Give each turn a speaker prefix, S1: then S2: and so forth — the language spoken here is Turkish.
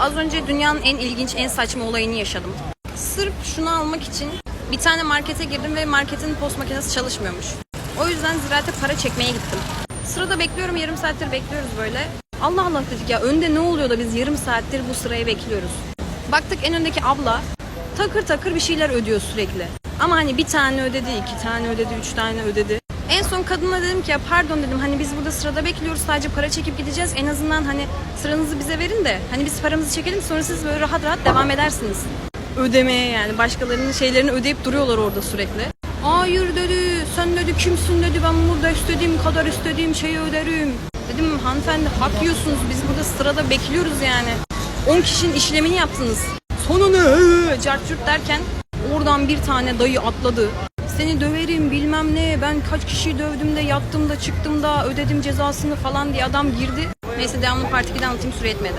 S1: Az önce dünyanın en ilginç, en saçma olayını yaşadım. Sırf şunu almak için bir tane markete girdim ve marketin post makinesi çalışmıyormuş. O yüzden ziraate para çekmeye gittim. Sırada bekliyorum, yarım saattir bekliyoruz böyle. Allah Allah dedik ya önde ne oluyor da biz yarım saattir bu sırayı bekliyoruz. Baktık en öndeki abla takır takır bir şeyler ödüyor sürekli. Ama hani bir tane ödedi, iki tane ödedi, üç tane ödedi. En son kadına dedim ki ya pardon dedim hani biz burada sırada bekliyoruz sadece para çekip gideceğiz. En azından hani sıranızı bize verin de hani biz paramızı çekelim sonra siz böyle rahat rahat devam edersiniz. Ödemeye yani başkalarının şeylerini ödeyip duruyorlar orada sürekli. Hayır dedi sen dedi kimsin dedi ben burada istediğim kadar istediğim şeyi öderim. Dedim hanımefendi hak yiyorsunuz biz burada sırada bekliyoruz yani. 10 kişinin işlemini yaptınız. Sonra ne cart derken oradan bir tane dayı atladı. Seni döverim bilmem ne ben kaç kişiyi dövdüm de yattım da çıktım da ödedim cezasını falan diye adam girdi. Neyse devamlı part 2'de anlatayım süre yetmedi.